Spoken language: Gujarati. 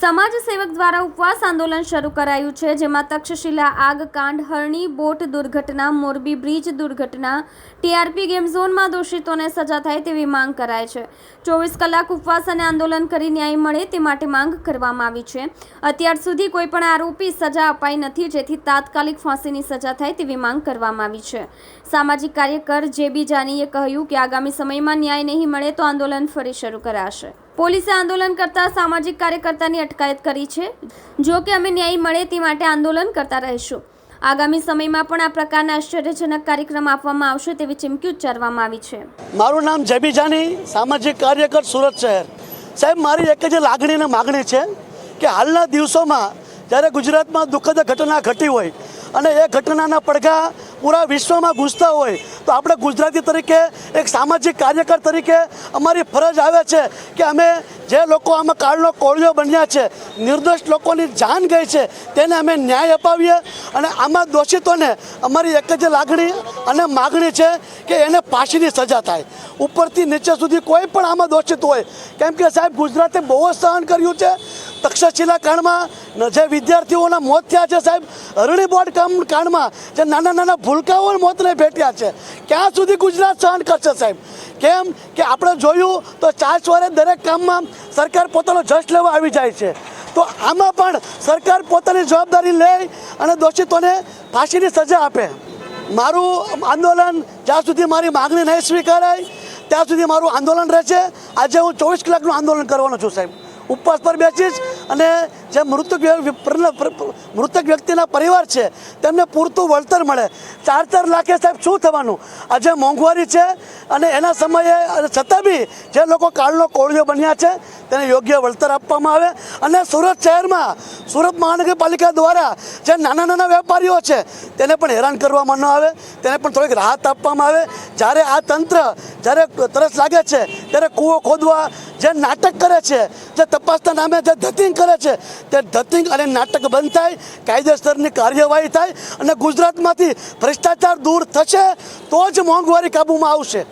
સમાજ સેવક દ્વારા ઉપવાસ આંદોલન શરૂ કરાયું છે, જેમાં તક્ષશિલા આગ, કાંડ, હરણી, બોટ દુર્ઘટના, મોરબી બ્રિજ દુર્ઘટના, ટીઆરપી ગેમ ઝોનમાં દોષિતોને સજા થાય તેવી માંગ કરાય છે. ચોવીસ કલાક ઉપવાસ અને આંદોલન કરી ન્યાય મળે તે માટે માંગ કરવામાં આવી છે. અત્યાર સુધી કોઈ પણ આરોપી સજા અપાઈ નથી, જેથી તાત્કાલિક ફાંસીની સજા થાય તેવી માંગ કરવામાં આવી છે. સામાજિક કાર્યકર જેબી જાનીએ કહ્યું કે આગામી સમયમાં ન્યાય નહીં મળે તો આંદોલન ફરી શરૂ કરાશે. પોલીસે આંદોલન કરતા સામાજિક કાર્યકર્તાની અટકાયત કરી છે. જો કે અમે ન્યાય મળે તે માટે આંદોલન કરતા રહીશું. આગામી સમયમાં પણ આ પ્રકારના આશ્ચર્યજનક કાર્યક્રમ આપવામાં આવશે તેવી ચીમકી ઉચ્ચારવામાં આવી છે. મારું નામ જેબી જાની સામાજિક કાર્યકર, સુરત શહેર. સાહેબ, મારી એક જ લાગણી અને માગણી છે કે હાલના દિવસોમાં જ્યારે ગુજરાતમાં દુઃખદ ઘટના ઘટી હોય અને એ ઘટનાના પડઘા પૂરા વિશ્વમાં ઘૂસતા હોય, તો આપણે ગુજરાતી તરીકે એક સામાજિક કાર્યકર તરીકે અમારી ફરજ આવે છે કે અમે જે લોકો આમાં કાળનો કોળિયો બન્યા છે, નિર્દોષ લોકોની જાન ગઈ છે, તેને અમે ન્યાય અપાવીએ અને આમાં દોષિતોને અમારી એક જ લાગણી અને માગણી છે કે એને પાછીની સજા થાય. ઉપરથી નીચે સુધી કોઈ પણ આમાં દોષિત હોય. કેમ કે સાહેબ, ગુજરાતે બહુ જ સહન કર્યું છે. તક્ષશિલા કાંડમાં જે વિદ્યાર્થીઓના મોત થયા છે સાહેબ હરણી બોર્ડ કાંડમાં જે નાના નાના ભૂલકાઓ મોતને ભેટ્યા છે. ક્યાં સુધી ગુજરાત સહન કરશે સાહેબ? કેમ કે આપણે જોયું તો ચાર ચોરે દરેક કામમાં સરકાર પોતાનો જશ લેવા આવી જાય છે. તો આમાં પણ સરકાર પોતાની જવાબદારી લે અને દોષિતોને ફાંસીની સજા આપે. મારું આંદોલન જ્યાં સુધી મારી માગણી નહીં સ્વીકારાય, ત્યાં સુધી મારું આંદોલન રહેશે. આજે હું ચોવીસ કલાકનું આંદોલન કરવાનો છું સાહેબ. ઉપવાસ પર બેસીશ અને જે મૃતક મૃતક વ્યક્તિના પરિવાર છે, તેમને પૂરતું વળતર મળે. ચાર ચાર લાખે સાહેબ શું થવાનું? આજે મોંઘવારી છે અને એના સમયે છતાં બી જે લોકો કાળનો કોળિયો બન્યા છે, તેને યોગ્ય વળતર આપવામાં આવે. અને સુરત શહેરમાં સુરત મહાનગરપાલિકા દ્વારા જે નાના નાના વેપારીઓ છે, તેને પણ હેરાન કરવામાં ન આવે, તેને પણ થોડીક રાહત આપવામાં આવે. જ્યારે આ તંત્ર જ્યારે તરસ લાગે છે, ત્યારે કૂવો ખોદવા જે નાટક કરે છે, જે તપાસના નામે જે ધતિંગ કરે છે, તે ધતિંગ અને નાટક બંધ થાય, કાયદેસરની કાર્યવાહી થાય અને ગુજરાતમાંથી ભ્રષ્ટાચાર દૂર થશે, તો જ મોંઘવારી કાબૂમાં આવશે.